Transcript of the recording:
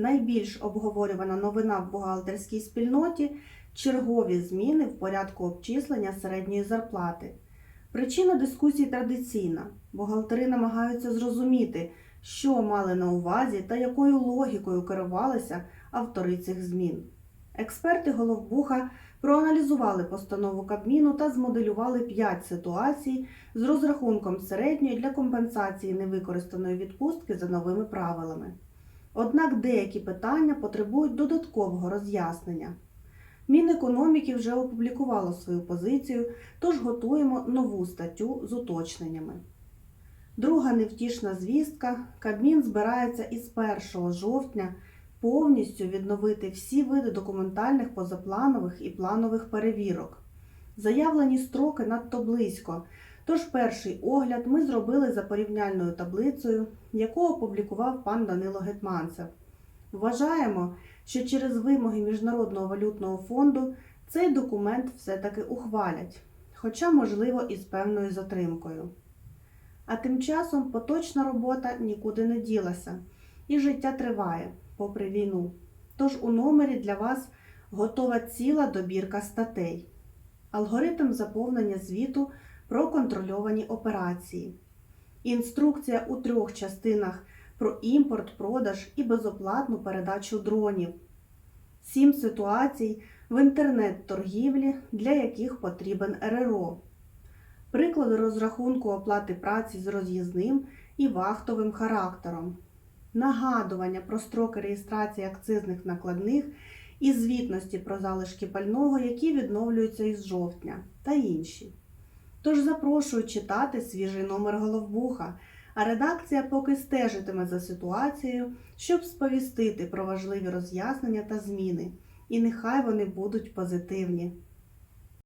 найбільш обговорювана новина в бухгалтерській спільноті чергові зміни в порядку обчислення середньої зарплати. Причина дискусії традиційна. Бухгалтери намагаються зрозуміти, що мали на увазі та якою логікою керувалися автори цих змін. Експерти Головбуха проаналізували постанову Кабміну та змоделювали 5 ситуацій з розрахунком середньої для компенсації невикористаної відпустки за новими правилами. Однак деякі питання потребують додаткового роз'яснення. Мінекономіки вже опублікувало свою позицію, тож готуємо нову статтю з уточненнями. Друга невтішна звістка: Кабмін збирається із 1 жовтня повністю відновити всі види документальних позапланових і планових перевірок. Заявлені строки надто близько, тож перший огляд ми зробили за порівняльною таблицею, яку опублікував пан Данило Гетманцев. Вважаємо, що через вимоги Міжнародного валютного фонду цей документ все-таки ухвалять, хоча, можливо, і з певною затримкою. А тим часом поточна робота нікуди не ділася, і життя триває, попри війну. Тож у номері для вас готова ціла добірка статей, алгоритм заповнення звіту про контрольовані операції, інструкція у трьох частинах про імпорт, продаж і безоплатну передачу дронів, сім ситуацій в інтернет-торгівлі, для яких потрібен РРО, приклади розрахунку оплати праці з роз'їзним і вахтовим характером, нагадування про строки реєстрації акцизних накладних і звітності про залишки пального, які відновлюються із жовтня, та інші. Тож запрошую читати свіжий номер головбуха, а редакція поки стежитиме за ситуацією, щоб сповістити про важливі роз'яснення та зміни. І нехай вони будуть позитивні.